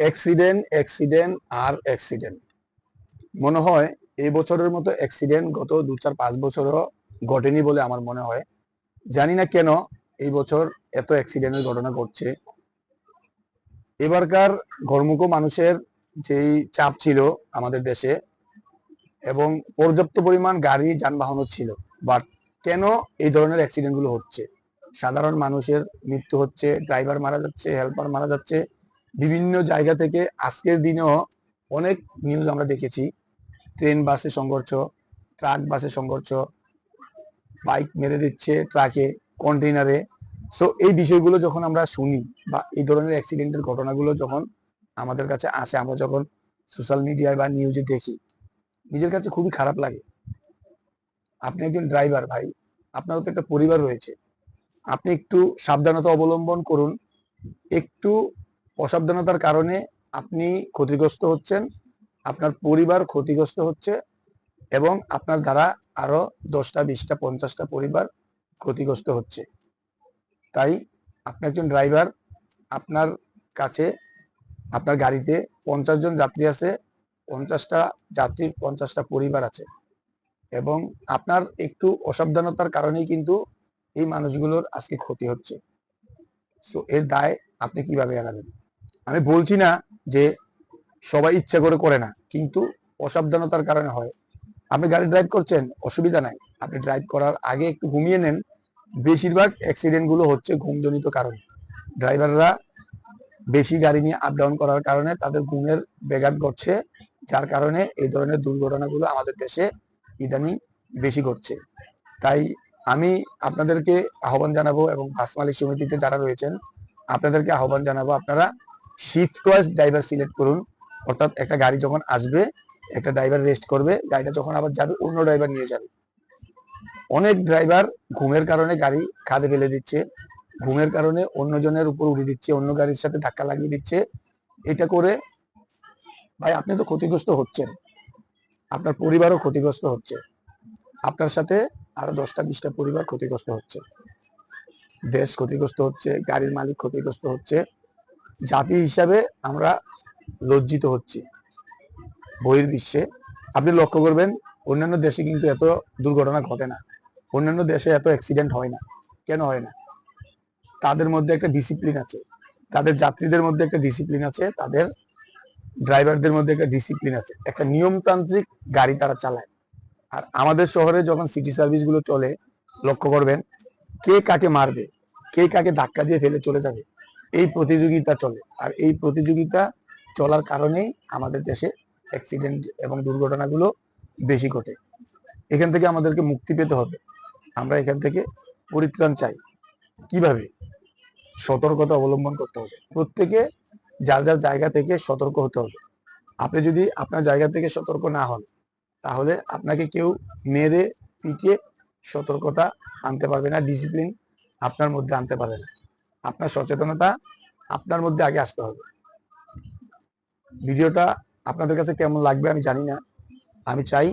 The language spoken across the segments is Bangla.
অ্যাক্সিডেন্ট অ্যাক্সিডেন্ট আর অ্যাক্সিডেন্ট মনে হয় এই বছরের মতো অ্যাক্সিডেন্ট গত দু চার পাঁচ বছরও ঘটেনি বলে আমার মনে হয়। জানি না কেন এই বছর এত অ্যাক্সিডেন্টের ঘটনা ঘটছে। এবারকার ঘরমুখো মানুষের যেই চাপ ছিল আমাদের দেশে এবং পর্যাপ্ত পরিমাণ গাড়ি, যানবাহনও ছিল। বাট কেন এই ধরনের অ্যাক্সিডেন্টগুলো হচ্ছে? সাধারণ মানুষের মৃত্যু হচ্ছে ড্রাইভার মারা যাচ্ছে হেল্পার মারা যাচ্ছে বিভিন্ন জায়গা থেকে আজকের দিনেও অনেক নিউজ আমরা দেখেছি। ট্রেন বাসে সংঘর্ষ ট্রাক বাসে সংঘর্ষ বাইক মেরে দিচ্ছে ট্রাকে কন্টেইনারে সো এই বিষয়গুলো যখন আমরা শুনি বা এই ধরনের অ্যাক্সিডেন্টের ঘটনাগুলো যখন আমাদের কাছে আসে, আমরা যখন সোশ্যাল মিডিয়ায় বা নিউজে দেখি, নিজের কাছে খুবই খারাপ লাগে। আপনি একজন ড্রাইভার ভাই আপনারও তো একটা পরিবার রয়েছে। আপনি একটু সাবধানতা অবলম্বন করুন, একটু অসাবধানতার কারণে আপনি ক্ষতিগ্রস্ত হচ্ছেন, আপনার পরিবার ক্ষতিগ্রস্ত হচ্ছে এবং আপনার দ্বারা আরও দশটা, বিশটা, পঞ্চাশটা পরিবার ক্ষতিগ্রস্ত হচ্ছে। তাই আপনি একজন ড্রাইভার, আপনার কাছে, আপনার গাড়িতে পঞ্চাশ জন যাত্রী আছে, পঞ্চাশটা যাত্রীর পঞ্চাশটা পরিবার আছে এবং আপনার একটু অসাবধানতার কারণেই কিন্তু এই মানুষগুলোর আজকে ক্ষতি হচ্ছে। সো এর দায় আপনি কীভাবে এড়াবেন আমি বলছি না যে সবাই ইচ্ছা করে করে না, কিন্তু অসাবধানতার কারণে হয়। আপনি গাড়ি ড্রাইভ করছেন, অসুবিধা নাই। আপনি ড্রাইভ করার আগে একটু ঘুমিয়ে নেন। বেশিরভাগ অ্যাক্সিডেন্টগুলো হচ্ছে ঘুমজনিত কারণে। ড্রাইভাররা বেশি গাড়ি নিয়ে আপ ডাউন করার কারণে তাদের ঘুমের ব্যাঘাত ঘটছে, যার কারণে এই ধরনের দুর্ঘটনাগুলো আমাদের দেশে ইদানিং বেশি ঘটছে। তাই আমি আপনাদেরকে আহ্বান জানাব এবং বাস মালিক সমিতিতে যারা রয়েছেন, আপনাদেরকে আহ্বান জানাব আপনারা শিফট ওয়াইজ ড্রাইভার সিলেক্ট করুন। অর্থাৎ একটা গাড়ি যখন আসবে, একটা ড্রাইভার রেস্ট করবে, গাড়িটা যখন আবার যাবে, অন্য ড্রাইভার নিয়ে যাবে। অনেক ড্রাইভার ঘুমের কারণে গাড়ি খাদে ফেলে দিচ্ছে, ঘুমের কারণে অন্যজনের উপর উড়ে দিচ্ছে, অন্য গাড়ির সাথে ধাক্কা লাগিয়ে দিচ্ছে। এটা করে ভাই, আপনি তো ক্ষতিগ্রস্ত হচ্ছেন। আপনার পরিবারও ক্ষতিগ্রস্ত হচ্ছে। আপনার সাথে আরও দশটা, বিশটা পরিবার ক্ষতিগ্রস্ত হচ্ছে। দেশ ক্ষতিগ্রস্ত হচ্ছে, গাড়ির মালিক ক্ষতিগ্রস্ত হচ্ছে। জাতি হিসাবে আমরা লজ্জিত হচ্ছি বহির্বিশ্বে। আপনি লক্ষ্য করবেন, অন্যান্য দেশে কিন্তু এত দুর্ঘটনা ঘটে না। অন্যান্য দেশে এত অ্যাক্সিডেন্ট হয় না। কেন হয় না? তাদের মধ্যে একটা ডিসিপ্লিন আছে। তাদের যাত্রীদের মধ্যে একটা ডিসিপ্লিন আছে। তাদের ড্রাইভারদের মধ্যে একটা ডিসিপ্লিন আছে। একটা নিয়মতান্ত্রিক গাড়ি তারা চালায়। আর আমাদের শহরে যখন সিটি সার্ভিসগুলো চলে, লক্ষ্য করবেন, কে কাকে মারবে, কে কাকে ধাক্কা দিয়ে ফেলে চলে যাবে এই প্রতিযোগিতা চলে। আর এই প্রতিযোগিতা চলার কারণেই আমাদের দেশে অ্যাক্সিডেন্ট এবং দুর্ঘটনাগুলো বেশি ঘটে। এখান থেকে আমাদেরকে মুক্তি পেতে হবে। আমরা এখান থেকে পরিত্রাণ চাই। কীভাবে? সতর্কতা অবলম্বন করতে হবে। প্রত্যেকে যার যার জায়গা থেকে সতর্ক হতে হবে। আপনি যদি আপনার জায়গা থেকে সতর্ক না হন, তাহলে আপনাকে কেউ মেরে পিটিয়ে সতর্কতা আনতে পারবে না ডিসিপ্লিন আপনার মধ্যে আনতে পারবে না। আপনার সচেতনতা আপনার মধ্যে আগে আসতে হবে। ভিডিওটা আপনাদের কাছে কেমন লাগবে আমি জানি না। আমি চাই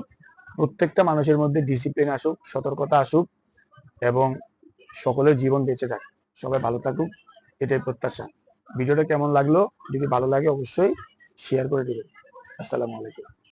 প্রত্যেকটা মানুষের মধ্যে ডিসিপ্লিন আসুক, সতর্কতা আসুক এবং সকলের জীবন বেঁচে যাক সবাই ভালো থাকুক, এটাই প্রত্যাশা। ভিডিওটা কেমন লাগল? যদি ভালো লাগে অবশ্যই শেয়ার করে দেবেন। আসসালামু আলাইকুম।